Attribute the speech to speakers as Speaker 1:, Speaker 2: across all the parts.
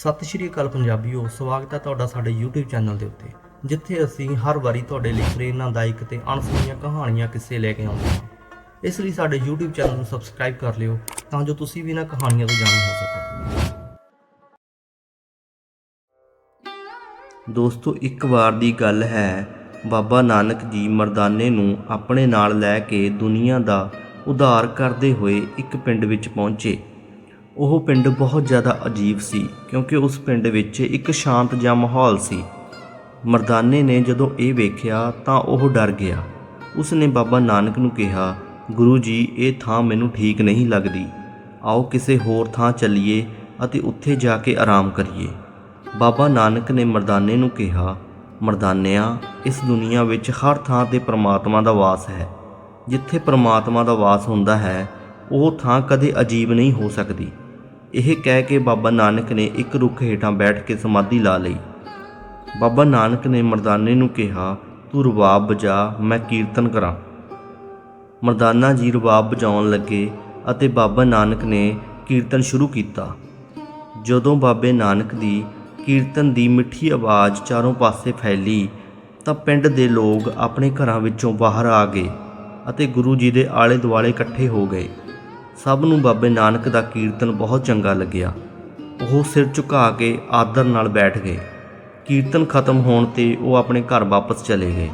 Speaker 1: ਸਤਿ ਸ਼੍ਰੀ ਅਕਾਲ ਪੰਜਾਬੀਓ, ਸਵਾਗਤ ਹੈ ਤੁਹਾਡਾ ਸਾਡੇ YouTube ਚੈਨਲ ਦੇ ਉੱਤੇ, ਜਿੱਥੇ ਅਸੀਂ ਹਰ ਵਾਰੀ ਤੁਹਾਡੇ ਲਈ ਪ੍ਰੇਰਨਾਦਾਇਕ ਤੇ ਅਣਸੁਣੀਆਂ ਕਹਾਣੀਆਂ ਕਿੱਸੇ ਲੈ ਕੇ ਆਉਂਦੇ ਹਾਂ। ਇਸ ਲਈ ਸਾਡੇ YouTube ਚੈਨਲ ਨੂੰ ਸਬਸਕ੍ਰਾਈਬ ਕਰ ਲਿਓ, ਤਾਂ ਜੋ ਤੁਸੀਂ ਵੀ ਇਹਨਾਂ ਕਹਾਣੀਆਂ ਤੋਂ ਜਾਣੂ ਹੋ ਸਕੋ। ਦੋਸਤੋ, ਇੱਕ ਵਾਰ ਦੀ ਗੱਲ ਹੈ, ਬਾਬਾ ਨਾਨਕ ਜੀ ਮਰਦਾਨੇ ਨੂੰ ਆਪਣੇ ਨਾਲ ਲੈ ਕੇ ਦੁਨੀਆ ਦਾ ਉਧਾਰ ਕਰਦੇ ਹੋਏ ਇੱਕ ਪਿੰਡ ਵਿੱਚ ਪਹੁੰਚੇ। ਉਹ ਪਿੰਡ ਬਹੁਤ ਜ਼ਿਆਦਾ ਅਜੀਬ ਸੀ, ਕਿਉਂਕਿ ਉਸ ਪਿੰਡ ਵਿੱਚ ਇੱਕ ਸ਼ਾਂਤ ਜਿਹਾ ਮਾਹੌਲ ਸੀ। ਮਰਦਾਨੇ ਨੇ ਜਦੋਂ ਇਹ ਵੇਖਿਆ ਤਾਂ ਉਹ ਡਰ ਗਿਆ। ਉਸ ਨੇ ਬਾਬਾ ਨਾਨਕ ਨੂੰ ਕਿਹਾ, ਗੁਰੂ ਜੀ, ਇਹ ਥਾਂ ਮੈਨੂੰ ਠੀਕ ਨਹੀਂ ਲੱਗਦੀ। ਆਓ ਕਿਸੇ ਹੋਰ ਥਾਂ ਚੱਲੀਏ ਅਤੇ ਉੱਥੇ ਜਾ ਕੇ ਆਰਾਮ ਕਰੀਏ। ਬਾਬਾ ਨਾਨਕ ਨੇ ਮਰਦਾਨੇ ਨੂੰ ਕਿਹਾ, ਮਰਦਾਨਿਆਂ, ਇਸ ਦੁਨੀਆ ਵਿੱਚ ਹਰ ਥਾਂ ਤੇ ਪ੍ਰਮਾਤਮਾ ਦਾ ਵਾਸ ਹੈ। ਜਿੱਥੇ ਪ੍ਰਮਾਤਮਾ ਦਾ ਵਾਸ ਹੁੰਦਾ ਹੈ, ਉਹ ਥਾਂ ਕਦੇ ਅਜੀਬ ਨਹੀਂ ਹੋ ਸਕਦੀ। ਇਹ ਕਹਿ ਕੇ ਬਾਬਾ ਨਾਨਕ ਨੇ ਇੱਕ ਰੁੱਖ ਹੇਠਾਂ ਬੈਠ ਕੇ ਸਮਾਧੀ ਲਾ ਲਈ। ਬਾਬਾ ਨਾਨਕ ਨੇ ਮਰਦਾਨੇ ਨੂੰ ਕਿਹਾ, ਤੂੰ ਰਬਾਬ ਵਜਾ, ਮੈਂ ਕੀਰਤਨ ਕਰਾਂ। ਮਰਦਾਨਾ ਜੀ ਰਬਾਬ ਵਜਾਉਣ ਲੱਗੇ ਅਤੇ ਬਾਬਾ ਨਾਨਕ ਨੇ ਕੀਰਤਨ ਸ਼ੁਰੂ ਕੀਤਾ। ਜਦੋਂ ਬਾਬੇ ਨਾਨਕ ਦੀ ਕੀਰਤਨ ਦੀ ਮਿੱਠੀ ਆਵਾਜ਼ ਚਾਰੋਂ ਪਾਸੇ ਫੈਲੀ, ਤਾਂ ਪਿੰਡ ਦੇ ਲੋਕ ਆਪਣੇ ਘਰਾਂ ਵਿੱਚੋਂ ਬਾਹਰ ਆ ਗਏ ਅਤੇ ਗੁਰੂ ਜੀ ਦੇ ਆਲੇ ਦੁਆਲੇ ਇਕੱਠੇ ਹੋ ਗਏ। ਸਭ ਨੂੰ ਬਾਬੇ ਨਾਨਕ ਦਾ ਕੀਰਤਨ ਬਹੁਤ ਚੰਗਾ ਲੱਗਿਆ। ਉਹ ਸਿਰ ਝੁਕਾ ਕੇ ਆਦਰ ਨਾਲ ਬੈਠ ਗਏ। ਕੀਰਤਨ ਖਤਮ ਹੋਣ ਤੇ ਉਹ ਆਪਣੇ ਘਰ ਵਾਪਸ ਚਲੇ ਗਏ।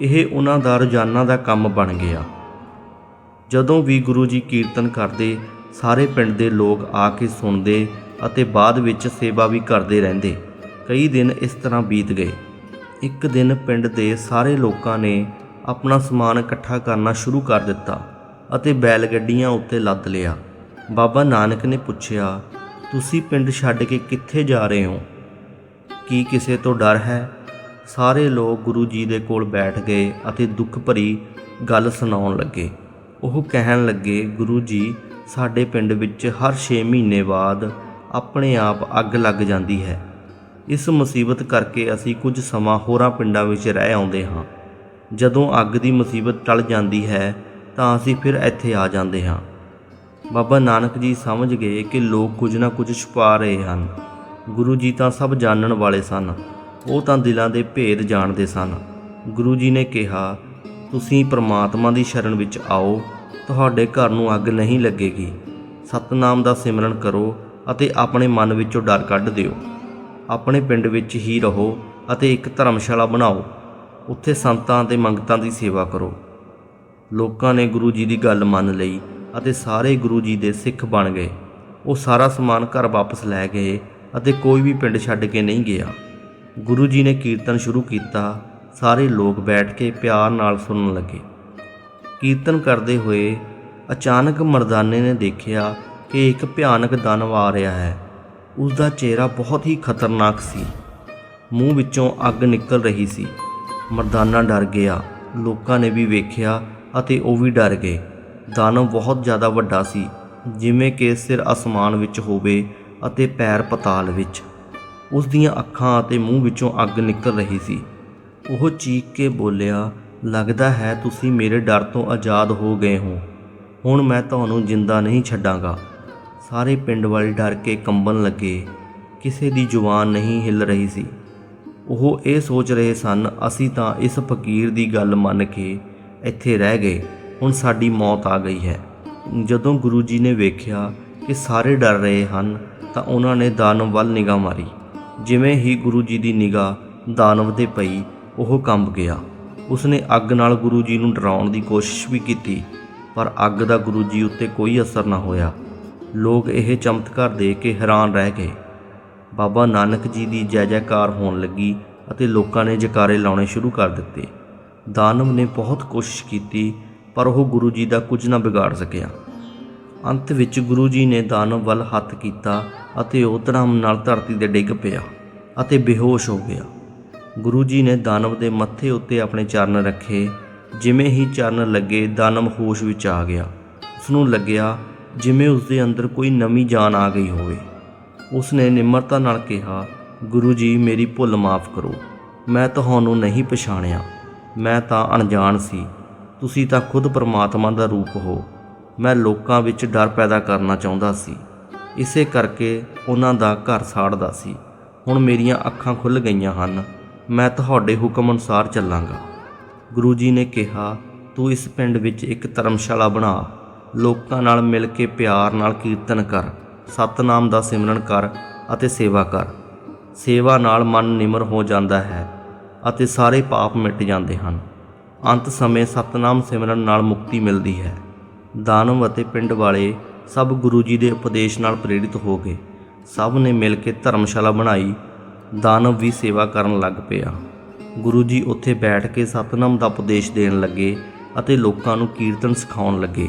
Speaker 1: ਇਹ ਉਹਨਾਂ ਦਾ ਰੋਜ਼ਾਨਾ ਦਾ ਕੰਮ ਬਣ ਗਿਆ। ਜਦੋਂ ਵੀ ਗੁਰੂ ਜੀ ਕੀਰਤਨ ਕਰਦੇ, ਸਾਰੇ ਪਿੰਡ ਦੇ ਲੋਕ ਆ ਕੇ ਸੁਣਦੇ ਅਤੇ ਬਾਅਦ ਵਿੱਚ ਸੇਵਾ ਵੀ ਕਰਦੇ ਰਹਿੰਦੇ। ਕਈ ਦਿਨ ਇਸ ਤਰ੍ਹਾਂ ਬੀਤ ਗਏ। ਇੱਕ ਦਿਨ ਪਿੰਡ ਦੇ ਸਾਰੇ ਲੋਕਾਂ ਨੇ ਆਪਣਾ ਸਮਾਨ ਇਕੱਠਾ ਕਰਨਾ ਸ਼ੁਰੂ ਕਰ ਦਿੱਤਾ। ਅਤੇ ਬੈਲ ਗੱਡੀਆਂ ਉੱਤੇ ਲੱਦ ਲਿਆ। ਬਾਬਾ ਨਾਨਕ ਨੇ ਪੁੱਛਿਆ, ਤੁਸੀਂ ਪਿੰਡ ਛੱਡ ਕੇ ਕਿੱਥੇ ਜਾ ਰਹੇ ਹੋ? ਕੀ ਕਿਸੇ ਤੋਂ ਡਰ ਹੈ? ਸਾਰੇ ਲੋਕ ਗੁਰੂ ਜੀ ਦੇ ਕੋਲ ਬੈਠ ਗਏ ਅਤੇ ਦੁੱਖ ਭਰੀ ਗੱਲ ਸੁਣਾਉਣ ਲੱਗੇ। ਉਹ ਕਹਿਣ ਲੱਗੇ, ਗੁਰੂ ਜੀ, ਸਾਡੇ ਪਿੰਡ ਵਿੱਚ ਹਰ 6 ਮਹੀਨੇ ਬਾਅਦ ਆਪਣੇ ਆਪ ਅੱਗ ਲੱਗ ਜਾਂਦੀ ਹੈ। ਇਸ ਮੁਸੀਬਤ ਕਰਕੇ ਅਸੀਂ ਕੁਝ ਸਮਾਂ ਹੋਰਾਂ ਪਿੰਡਾਂ ਵਿੱਚ ਰਹਿ ਆਉਂਦੇ ਹਾਂ। ਜਦੋਂ ਅੱਗ ਦੀ ਮੁਸੀਬਤ ਟਲ ਜਾਂਦੀ ਹੈ ਤਾਂ ਅਸੀਂ ਫਿਰ ਇੱਥੇ ਆ ਜਾਂਦੇ ਹਾਂ। ਬਾਬਾ ਨਾਨਕ ਜੀ ਸਮਝ ਗਏ ਕਿ ਲੋਕ ਕੁਝ ਨਾ ਕੁਝ ਛੁਪਾ ਰਹੇ ਹਨ। ਗੁਰੂ ਜੀ ਤਾਂ ਸਭ ਜਾਣਨ ਵਾਲੇ ਸਨ। ਉਹ ਤਾਂ ਦਿਲਾਂ ਦੇ ਭੇਦ ਜਾਣਦੇ ਸਨ। ਗੁਰੂ ਜੀ ਨੇ ਕਿਹਾ, ਤੁਸੀਂ ਪ੍ਰਮਾਤਮਾ ਦੀ ਸ਼ਰਨ ਵਿੱਚ ਆਓ। ਤੁਹਾਡੇ ਘਰ ਨੂੰ ਅੱਗ ਨਹੀਂ ਲੱਗੇਗੀ। ਸਤਨਾਮ ਦਾ ਸਿਮਰਨ ਕਰੋ ਅਤੇ ਆਪਣੇ ਮਨ ਵਿੱਚੋਂ ਡਰ ਕੱਢ ਦਿਓ। ਆਪਣੇ ਪਿੰਡ ਵਿੱਚ ਹੀ ਰਹੋ ਅਤੇ ਇੱਕ ਧਰਮਸ਼ਾਲਾ ਬਣਾਓ। ਉੱਥੇ ਸੰਤਾਂ ਅਤੇ ਮੰਗਤਾਂ ਦੀ ਸੇਵਾ ਕਰੋ। ਲੋਕਾਂ ਨੇ ਗੁਰੂ ਜੀ ਦੀ ਗੱਲ ਮੰਨ ਲਈ ਅਤੇ ਸਾਰੇ ਗੁਰੂ ਜੀ ਦੇ ਸਿੱਖ ਬਣ ਗਏ। ਉਹ ਸਾਰਾ ਸਮਾਨ ਘਰ ਵਾਪਸ ਲੈ ਗਏ ਅਤੇ ਕੋਈ ਵੀ ਪਿੰਡ ਛੱਡ ਕੇ ਨਹੀਂ ਗਿਆ। ਗੁਰੂ ਜੀ ਨੇ ਕੀਰਤਨ ਸ਼ੁਰੂ ਕੀਤਾ। ਸਾਰੇ ਲੋਕ ਬੈਠ ਕੇ ਪਿਆਰ ਨਾਲ ਸੁਣਨ ਲੱਗੇ। ਕੀਰਤਨ ਕਰਦੇ ਹੋਏ ਅਚਾਨਕ ਮਰਦਾਨੇ ਨੇ ਦੇਖਿਆ ਕਿ ਇੱਕ ਭਿਆਨਕ ਦਾਨਵ ਆ ਰਿਹਾ ਹੈ। ਉਸ ਦਾ ਚਿਹਰਾ ਬਹੁਤ ਹੀ ਖਤਰਨਾਕ ਸੀ। ਮੂੰਹ ਵਿੱਚੋਂ ਅੱਗ ਨਿਕਲ ਰਹੀ ਸੀ। ਮਰਦਾਨਾ ਡਰ ਗਿਆ। ਲੋਕਾਂ ਨੇ ਵੀ ਵੇਖਿਆ ਅਤੇ ਉਹ ਵੀ ਡਰ ਗਏ। ਦਾਨਵ ਬਹੁਤ ਜ਼ਿਆਦਾ ਵੱਡਾ ਸੀ, ਜਿਵੇਂ ਕਿ ਸਿਰ ਅਸਮਾਨ ਵਿੱਚ ਹੋਵੇ ਅਤੇ ਪੈਰ ਪਤਾਲ ਵਿੱਚ। ਉਸ ਦੀਆਂ ਅੱਖਾਂ ਅਤੇ ਮੂੰਹ ਵਿੱਚੋਂ ਅੱਗ ਨਿਕਲ ਰਹੀ ਸੀ। ਉਹ ਚੀਕ ਕੇ ਬੋਲਿਆ, ਲੱਗਦਾ ਹੈ ਤੁਸੀਂ ਮੇਰੇ ਡਰ ਤੋਂ ਆਜ਼ਾਦ ਹੋ ਗਏ ਹੋ। ਹੁਣ ਮੈਂ ਤੁਹਾਨੂੰ ਜਿੰਦਾ ਨਹੀਂ ਛੱਡਾਂਗਾ। ਸਾਰੇ ਪਿੰਡ ਵਾਲੇ ਡਰ ਕੇ ਕੰਬਣ ਲੱਗੇ। ਕਿਸੇ ਦੀ ਜ਼ੁਬਾਨ ਨਹੀਂ ਹਿੱਲ ਰਹੀ ਸੀ। ਉਹ ਇਹ ਸੋਚ ਰਹੇ ਸਨ, ਅਸੀਂ ਤਾਂ ਇਸ ਫਕੀਰ ਦੀ ਗੱਲ ਮੰਨ ਕੇ ਇੱਥੇ ਰਹਿ ਗਏ। ਹੁਣ ਸਾਡੀ ਮੌਤ ਆ ਗਈ ਹੈ। ਜਦੋਂ ਗੁਰੂ ਜੀ ਨੇ ਵੇਖਿਆ ਕਿ ਸਾਰੇ ਡਰ ਰਹੇ ਹਨ, ਤਾਂ ਉਹਨਾਂ ਨੇ ਦਾਨਵ ਵੱਲ ਨਿਗਾਹ ਮਾਰੀ। ਜਿਵੇਂ ਹੀ ਗੁਰੂ ਜੀ ਦੀ ਨਿਗਾਹ ਦਾਨਵ ਤੇ ਪਈ, ਉਹ ਕੰਬ ਗਿਆ। ਉਸਨੇ ਅੱਗ ਨਾਲ ਗੁਰੂ ਜੀ ਨੂੰ ਡਰਾਉਣ ਦੀ ਕੋਸ਼ਿਸ਼ ਵੀ ਕੀਤੀ, ਪਰ ਅੱਗ ਦਾ ਗੁਰੂ ਜੀ ਉੱਤੇ ਕੋਈ ਅਸਰ ਨਾ ਹੋਇਆ। ਲੋਕ ਇਹ ਚਮਤਕਾਰ ਦੇਖ ਕੇ ਹੈਰਾਨ ਰਹਿ ਗਏ। ਬਾਬਾ ਨਾਨਕ ਜੀ ਦੀ ਜੈ ਜੈਕਾਰ ਹੋਣ ਲੱਗੀ ਅਤੇ ਲੋਕਾਂ ਨੇ ਜਕਾਰੇ ਲਾਉਣੇ ਸ਼ੁਰੂ ਕਰ ਦਿੱਤੇ। ਦਾਨਵ ਨੇ ਬਹੁਤ ਕੋਸ਼ਿਸ਼ ਕੀਤੀ, ਪਰ ਉਹ ਗੁਰੂ ਜੀ ਦਾ ਕੁਝ ਨਾ ਵਿਗਾੜ ਸਕਿਆ। ਅੰਤ ਵਿੱਚ ਗੁਰੂ ਜੀ ਨੇ ਦਾਨਵ ਵੱਲ ਹੱਥ ਕੀਤਾ ਅਤੇ ਉਹ ਧਰਮ ਨਾਲ ਧਰਤੀ ਤੇ ਡਿੱਗ ਪਿਆ ਅਤੇ ਬੇਹੋਸ਼ ਹੋ ਗਿਆ। ਗੁਰੂ ਜੀ ਨੇ ਦਾਨਵ ਦੇ ਮੱਥੇ ਉੱਤੇ ਆਪਣੇ ਚਰਨ ਰੱਖੇ। ਜਿਵੇਂ ਹੀ ਚਰਨ ਲੱਗੇ, ਦਾਨਵ ਹੋਸ਼ ਵਿੱਚ ਆ ਗਿਆ। ਉਸ ਨੂੰ ਲੱਗਿਆ ਜਿਵੇਂ ਉਸ ਦੇ ਅੰਦਰ ਕੋਈ ਨਵੀਂ ਜਾਨ ਆ ਗਈ ਹੋਵੇ। ਉਸ ਨੇ ਨਿਮਰਤਾ ਨਾਲ ਕਿਹਾ, ਗੁਰੂ ਜੀ, ਮੇਰੀ ਭੁੱਲ ਮਾਫ ਕਰੋ। ਮੈਂ ਤੁਹਾਨੂੰ ਨਹੀਂ ਪਛਾਣਿਆ। ਮੈਂ ਤਾਂ ਅਣਜਾਣ ਸੀ। ਤੁਸੀਂ ਤਾਂ ਖੁਦ ਪਰਮਾਤਮਾ ਦਾ ਰੂਪ ਹੋ। ਮੈਂ ਲੋਕਾਂ ਵਿੱਚ ਡਰ ਪੈਦਾ ਕਰਨਾ ਚਾਹੁੰਦਾ ਸੀ। ਇਸੇ ਕਰਕੇ ਉਹਨਾਂ ਦਾ ਘਰ ਸਾੜਦਾ ਸੀ। ਹੁਣ ਮੇਰੀਆਂ ਅੱਖਾਂ ਖੁੱਲ ਗਈਆਂ ਹਨ। ਮੈਂ ਤੁਹਾਡੇ ਹੁਕਮ ਅਨੁਸਾਰ ਚੱਲਾਂਗਾ। ਗੁਰੂ ਜੀ ਨੇ ਕਿਹਾ, ਤੂੰ ਇਸ ਪਿੰਡ ਵਿੱਚ ਇੱਕ ਧਰਮਸ਼ਾਲਾ ਬਣਾ। ਲੋਕਾਂ ਨਾਲ ਮਿਲ ਕੇ ਪਿਆਰ ਨਾਲ ਕੀਰਤਨ ਕਰ। ਸਤਨਾਮ ਦਾ ਸਿਮਰਨ ਕਰ ਅਤੇ ਸੇਵਾ ਕਰ। ਸੇਵਾ ਨਾਲ ਮਨ ਨਿਮਰ ਹੋ ਜਾਂਦਾ ਹੈ। ਅਤੇ ਸਾਰੇ ਪਾਪ ਮਿਟ ਜਾਂਦੇ ਹਨ। ਅੰਤ ਸਮੇਂ ਸਤਨਾਮ ਸਿਮਰਨ ਨਾਲ ਮੁਕਤੀ ਮਿਲਦੀ ਹੈ। ਦਾਨਵ ਅਤੇ ਪਿੰਡ ਵਾਲੇ ਸਭ ਗੁਰੂ ਜੀ ਦੇ ਉਪਦੇਸ਼ ਨਾਲ ਪ੍ਰੇਰਿਤ ਹੋ ਗਏ ਸਭ ਨੇ ਮਿਲ ਕੇ ਧਰਮਸ਼ਾਲਾ ਬਣਾਈ। ਦਾਨਵ ਵੀ ਸੇਵਾ ਕਰਨ ਲੱਗ ਪਿਆ। ਗੁਰੂ ਜੀ ਉੱਥੇ ਬੈਠ ਕੇ ਸਤਨਾਮ ਦਾ ਉਪਦੇਸ਼ ਦੇਣ ਲੱਗੇ ਅਤੇ ਲੋਕਾਂ ਨੂੰ ਕੀਰਤਨ ਸਿਖਾਉਣ ਲੱਗੇ।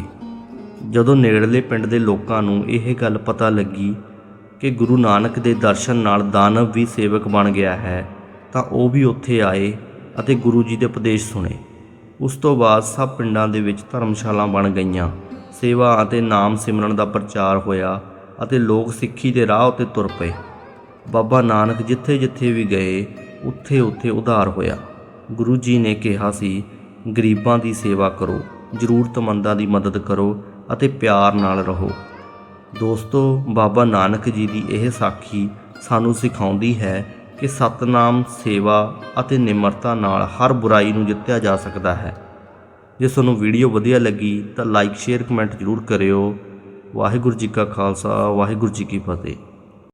Speaker 1: ਜਦੋਂ ਨੇੜਲੇ ਪਿੰਡ ਦੇ ਲੋਕਾਂ ਨੂੰ ਇਹ ਗੱਲ ਪਤਾ ਲੱਗੀ ਕਿ ਗੁਰੂ ਨਾਨਕ ਦੇ ਦਰਸ਼ਨ ਨਾਲ ਦਾਨਵ ਵੀ ਸੇਵਕ ਬਣ ਗਿਆ ਹੈ ਤਾਂ ਉਹ ਵੀ ਉੱਥੇ ਆਏ ਅਤੇ ਗੁਰੂ ਜੀ ਦੇ ਉਪਦੇਸ਼ ਸੁਣੇ। ਉਸ ਤੋਂ ਬਾਅਦ ਸਭ ਪਿੰਡਾਂ ਦੇ ਵਿੱਚ ਧਰਮਸ਼ਾਲਾ ਬਣ ਗਈਆਂ। ਸੇਵਾ ਅਤੇ ਨਾਮ ਸਿਮਰਨ ਦਾ ਪ੍ਰਚਾਰ ਹੋਇਆ ਅਤੇ ਲੋਕ ਸਿੱਖੀ ਦੇ ਰਾਹ ਉੱਤੇ ਤੁਰ ਪਏ। ਬਾਬਾ ਨਾਨਕ ਜਿੱਥੇ-ਜਿੱਥੇ ਵੀ ਗਏ ਉੱਥੇ-ਉੱਥੇ ਉਧਾਰ ਹੋਇਆ। ਗੁਰੂ ਜੀ ਨੇ ਕਿਹਾ ਸੀ, ਗਰੀਬਾਂ ਦੀ ਸੇਵਾ ਕਰੋ, ਜ਼ਰੂਰਤਮੰਦਾਂ ਦੀ ਮਦਦ ਕਰੋ ਅਤੇ ਪਿਆਰ ਨਾਲ ਰਹੋ। ਦੋਸਤੋ, ਬਾਬਾ ਨਾਨਕ ਜੀ ਦੀ ਇਹ ਸਾਖੀ ਸਾਨੂੰ ਸਿਖਾਉਂਦੀ ਹੈ ਕਿ ਸਤਨਾਮ, ਸੇਵਾ ਅਤੇ ਨਿਮਰਤਾ ਨਾਲ ਹਰ ਬੁਰਾਈ ਨੂੰ ਜਿੱਤਿਆ ਜਾ ਸਕਦਾ ਹੈ। ਜੇ ਤੁਹਾਨੂੰ ਵੀਡੀਓ ਵਧੀਆ ਲੱਗੀ ਤਾਂ ਲਾਈਕ ਸ਼ੇਅਰ ਕਮੈਂਟ ਜ਼ਰੂਰ ਕਰਿਓ। ਵਾਹਿਗੁਰੂ ਜੀ ਕਾ ਖਾਲਸਾ, ਵਾਹਿਗੁਰੂ ਜੀ ਕੀ ਫਤਿਹ।